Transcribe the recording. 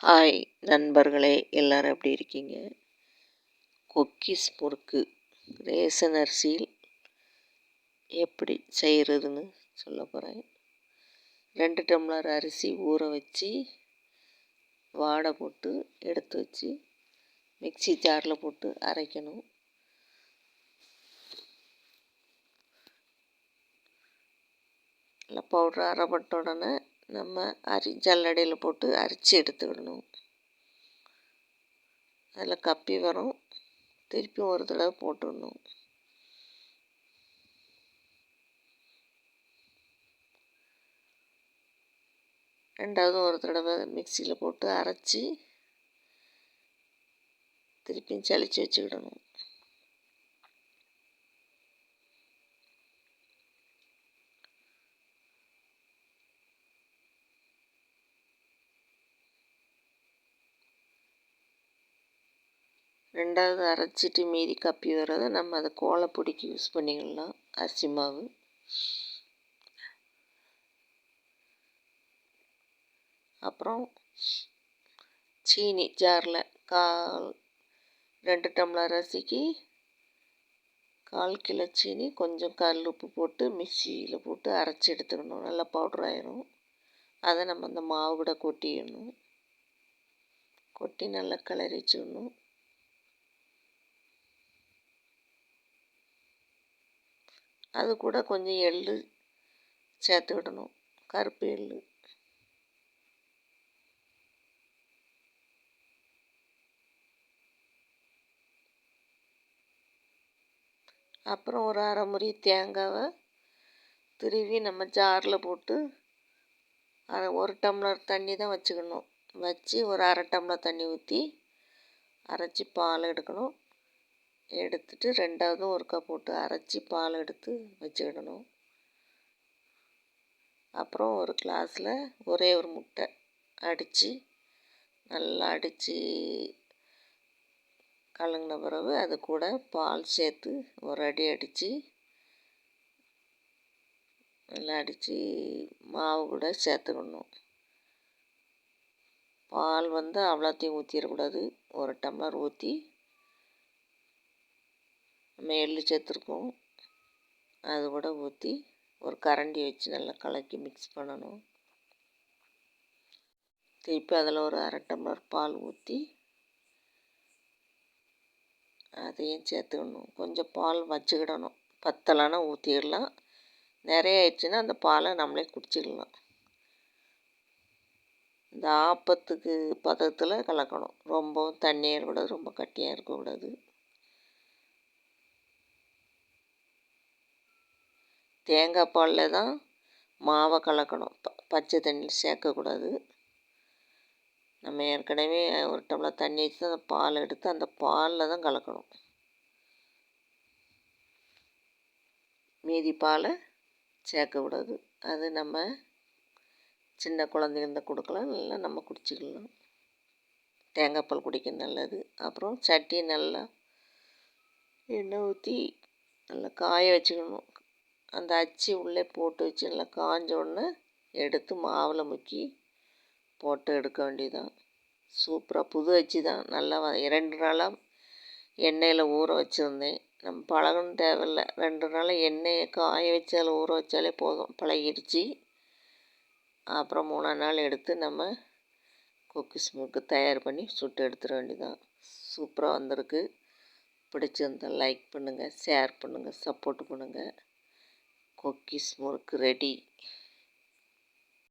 Hi நண்பர்களே எல்லோரும் எப்படி இருக்கீங்க? கொக்கீஸ் முறுக்கு ரேசன் அரிசியில் எப்படி செய்கிறதுன்னு சொல்ல போகிறேன் ரெண்டு டம்ளர் அரிசி ஊற வச்சு வாடை போட்டு எடுத்து வச்சு மிக்சி ஜாரில் போட்டு அரைக்கணும். நல்லா பவுட்ரு அரைப்பட்ட உடனே நம்ம அரி ஜல்லடையில் போட்டு அரிச்சு எடுத்துக்கிடணும் அதில் கப்பி வரும். திருப்பி ஒரு தடவை போட்டுடணும். ரெண்டாவது ஒரு தடவை மிக்சியில் போட்டு அரைச்சி திருப்பியும் சளிச்சு வச்சுக்கிடணும். ரெண்டாவது அரைச்சிட்டு மீதி கப்பி வர்றதை நம்ம அதை கோலப்பொடிக்கு யூஸ் பண்ணிக்கலாம் அரிசி மாவு. அப்புறம் சீனி ஜாரில் கால் ரெண்டு டம்ளர் அரிசிக்கு கால் கிலோ சீனி கொஞ்சம் கல் உப்பு போட்டு மிக்சியில் போட்டு அரைச்சி எடுத்துக்கணும். நல்லா பவுட்ரு ஆயிரும். அதை நம்ம அந்த மாவு கூட கொட்டிடணும். கொட்டி நல்லா கிளறி வச்சுக்கணும் அது கூட கொஞ்சம் எள் சேர்த்து விடணும். கருப்பு எள் அப்புறம் ஒரு அரை முறி தேங்காவை திருவி நம்ம ஜாரில் போட்டு அரை ஒரு டம்ளர் தண்ணி தான் வச்சுக்கணும். வச்சு ஒரு அரை டம்ளர் தண்ணி ஊற்றி அரைச்சி பால் எடுக்கணும். எடுத்துட்டு ரெண்டாவதும் ஒருக்கா போட்டு அரைச்சி பால் எடுத்து வச்சுக்கிடணும். அப்புறம் ஒரு கிளாஸில் ஒரே ஒரு முட்டை அடித்து நல்லா அடித்து கலங்கின பிறகு அது கூட பால் சேர்த்து ஒரு அடி அடித்து நல்லா அடித்து மாவு கூட சேர்த்துக்கணும். பால் வந்து அவ்வளோத்தையும் ஊற்றிடக்கூடாது ஒரு டம்ளர் ஊற்றி நம்ம எள்ளு சேர்த்துருக்கோம். அது கூட ஊற்றி ஒரு கரண்டி வச்சு நல்லா கலக்கி மிக்ஸ் பண்ணணும். திருப்பி அதில் ஒரு அரை டம்ளர் பால் ஊற்றி அதையும் சேர்த்துக்கணும். கொஞ்சம் பால் வச்சுக்கிடணும். பத்தலைன்னா ஊற்றிடலாம். நிறைய ஆயிடுச்சுன்னா அந்த பாலை நம்மளே குடிச்சிக்கலாம் இந்த ஆப்பத்துக்கு பதத்தில் கலக்கணும். ரொம்பவும் தண்ணியாக இருக்கக்கூடாது ரொம்ப கட்டியாக இருக்கக்கூடாது. தேங்காய் பாலில் தான் மாவை கலக்கணும். ப பச்சை தண்ணியில் சேர்க்கக்கூடாது. நம்ம ஏற்கனவே ஒரு டம்ளர் தண்ணி வச்சு அந்த பால் எடுத்து அந்த பாலில் தான் கலக்கணும். மீதி பாலை சேர்க்கக்கூடாது. அது நம்ம சின்ன குழந்தைங்க கொடுக்கலாம் நல்லா நம்ம குடிச்சிக்கலாம். தேங்காய் பால் குடிக்க நல்லது. அப்புறம் சட்டி நல்லா எண்ணெய் ஊற்றி நல்லா காய வச்சுக்கணும். அந்த அச்சு உள்ளே போட்டு வச்சு நல்லா காஞ்ச உடனே எடுத்து மாவில் முக்கி போட்டு எடுக்க வேண்டியதான் சூப்பராக புது அச்சு தான். நல்லா ரெண்டு நாளாக எண்ணெயில் ஊற வச்சுருந்தேன். நம்ம பழகணும் தேவையில்லை. ரெண்டு நாளாக எண்ணெயை காய வச்சு அதில் ஊற வச்சாலே போதும். பழகிடுச்சு. அப்புறம் மூணாம் நாள் எடுத்து நம்ம குக்கீஸ் முறுக்கு தயார் பண்ணி சுட்டு எடுத்துட வேண்டியதான் சூப்பராக வந்திருக்கு. பிடிச்சிருந்தால் லைக் பண்ணுங்கள் ஷேர் பண்ணுங்கள் சப்போர்ட் பண்ணுங்கள் குக்கீஸ் முறுக்கு ரெடி